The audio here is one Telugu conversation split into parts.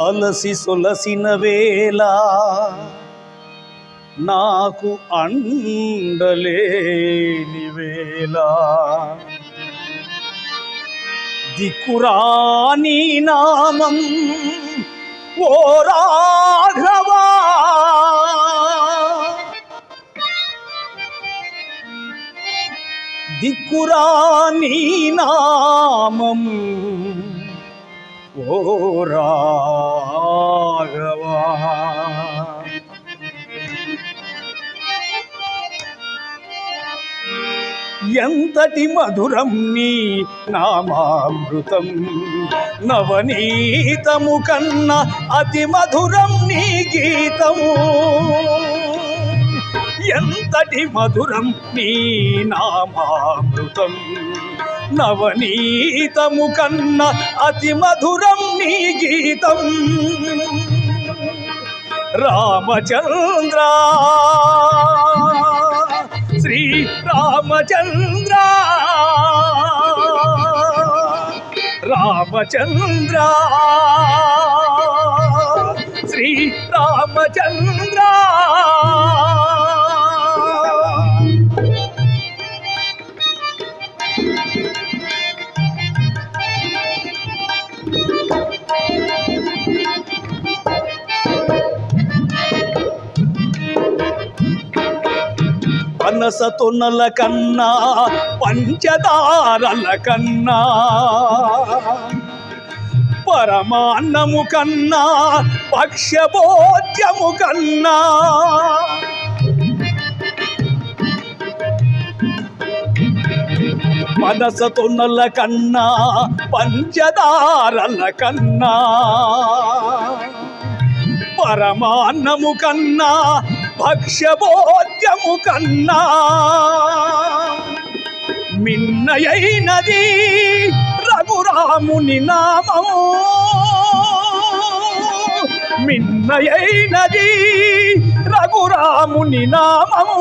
అలసి సొలసిన వేళ నాకు అండలేని వేళ. దిక్కురాని నామం ఓ రాఘవా. దిక్కురాని నామం ఓ రాఘవా. ఎంతటి మధురం నీ నామామృతం? నవనీతము కన్నా అతి మధురం నీ గీతము. ఎంతటి మధురం నీ నామామృతం? నవనీతము కన్న అతి మధురం నీ గీతం. రామచంద్ర శ్రీ రామచంద్ర రామచంద్ర శ్రీ రామచంద్ర పనస తొన్నల కన్నా పంచదారల కన్నా పరమాన్నము కన్నా పక్షభోజ్యము కన్నా. పనస తొన్నల కన్నా పంచదారల కన్నా పరమాన్నము కన్నా భక్ష్యభోజ్యము కన్నా మిన్నయైనది రఘురాముని నామము. మిన్నయైనది రఘురాముని నామము.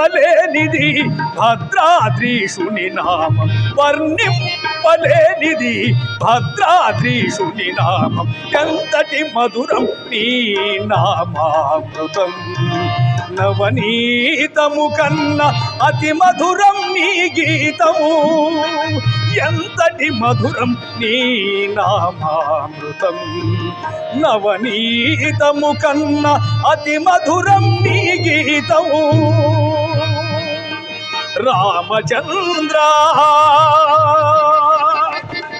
వర్ణింపలేనిది భద్రాద్రీషుని నామం. వర్ణింపలేనిది భద్రాద్రీషుని నామం. ఎంతటి మధురం నీ నామామృతం. నవనీతము కన్నా అతి మధురం నీ గీతము. ఎంతటి మధురం నీ నామామృతం. నవనీతము కన్నా అతి మధురం నీ గీతము. రామచంద్ర.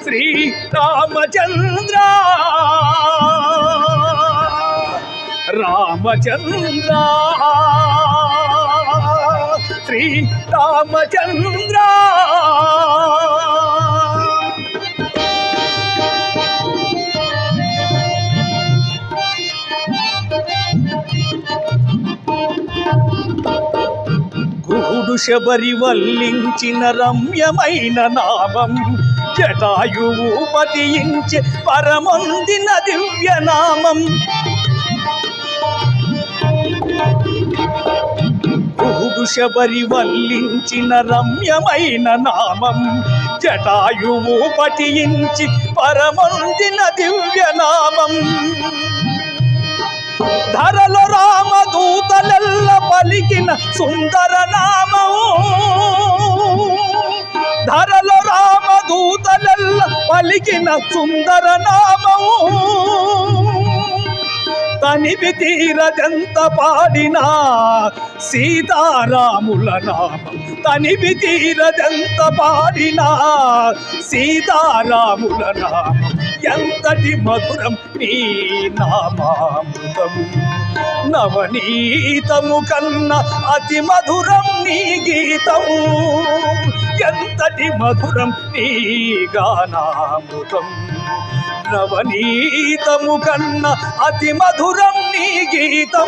శ్రీ రామచంద్ర. రామచంద్ర. శ్రీ రామచంద్ర. గుహుడు శబరి వల్లించిన రమ్యమైన నామం జటాయువు పతించే పరమొందిన దివ్య నామం శబరి వల్లించిన రమ్యమైన నామం జటాయువు పటించి పరమొందిన దివ్య నామం ధరలో రామదూతలెల్ల పలికిన సుందర నామము ధరలో రామదూతలెల్ల పలికిన సుందర నామము తనివి తీరదెంత పాడినా సీతారాముల నామం. తనివి తీరదెంత పాడినా సీతారాముల నామం. ఎంతటి మధురం నీ నామామృతము? నవనీతము కన్నా అతి మధురం నీ గీతము. ఎంతటి మధురం నీ గానామృతం? నవనీతము కన్నా అతి మధురం నీ గీతం.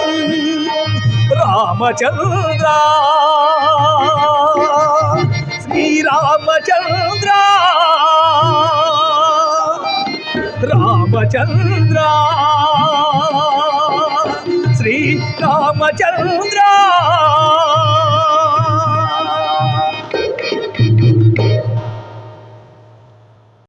రామచంద్రా రామచంద్ర. శ్రీ రామచంద్ర.